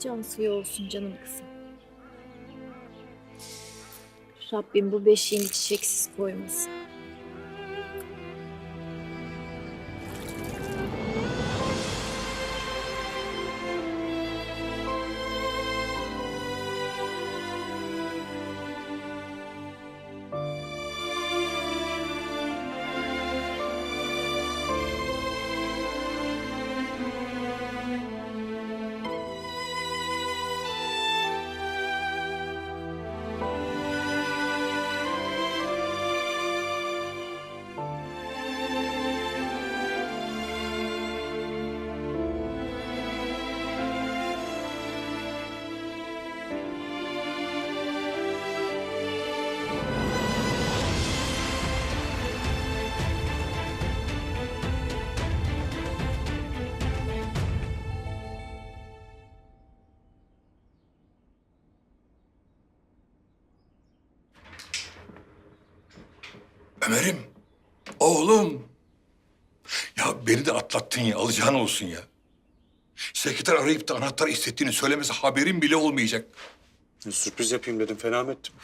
Can suyu olsun canım kızım. Rabbim bu beşiğini çiçeksiz koymasın. Ömer'im, oğlum. Ya beni de atlattın ya, alacağın olsun ya. Sekreter arayıp da anahtar hissettiğini söylemesi haberim bile olmayacak. Sürpriz yapayım dedim, fena mı ettim?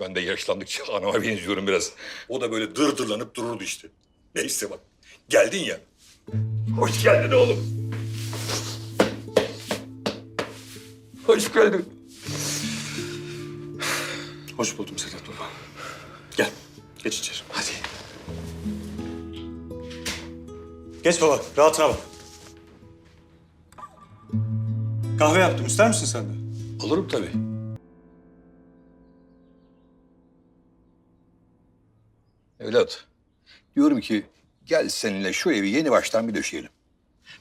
Ben de yaşlandıkça anama benziyorum biraz. O da böyle dırdırlanıp dururdu işte. Neyse bak, geldin ya. Hoş geldin oğlum. Hoş geldin. Hoş buldum Sedat Baba. Gel, geç içeri. Hadi. Geç baba, rahatına bak. Kahve yaptım, ister misin sen de? Olurum tabii. Evlat, diyorum ki gel seninle şu evi yeni baştan bir döşeyelim.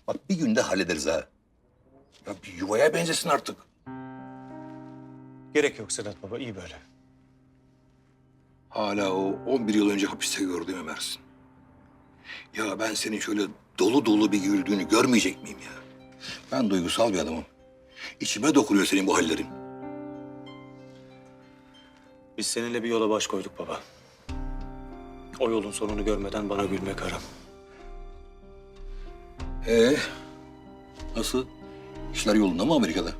Bak bir günde hallederiz ha. Ya bir yuvaya benzesin artık. Gerek yok Sedat Baba, iyi böyle. Hala o 11 yıl önce hapiste gördüğüm Ömer'sin. Ya ben senin şöyle dolu dolu bir güldüğünü görmeyecek miyim ya? Ben duygusal bir adamım. İçime dokunuyor senin bu hallerin. Biz seninle bir yola baş koyduk baba. O yolun sonunu görmeden bana gülmek haram. Ee, nasıl? İşler yolunda mı Amerika'da?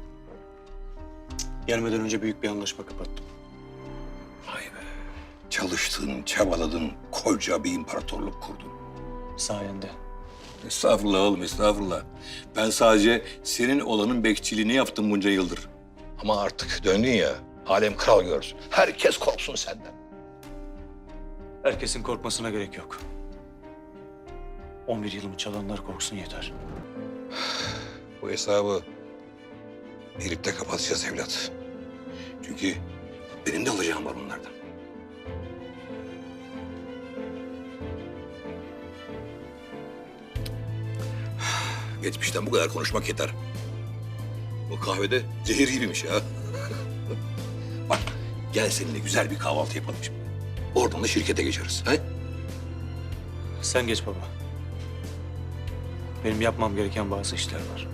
Gelmeden önce büyük bir anlaşma kapattım. Çalıştın, çabaladın, koca bir imparatorluk kurdun. Sayende. Estağfurullah oğlum, estağfurullah. Ben sadece senin olanın bekçiliğini yaptım bunca yıldır. Ama artık döndün ya, alem kral görsün. Herkes korksun senden. Herkesin korkmasına gerek yok. 11 yılımı çalanlar korksun yeter. Bu hesabı birlikte kapatacağız evlat. Çünkü benim de alacağım var bunlardan. Geçmişten bu kadar konuşmak yeter. Bu kahvede zehir gibiymiş ya. Bak gel seninle güzel bir kahvaltı yapalım şimdi. Oradan da şirkete geçeriz. He? Sen geç baba. Benim yapmam gereken bazı işler var.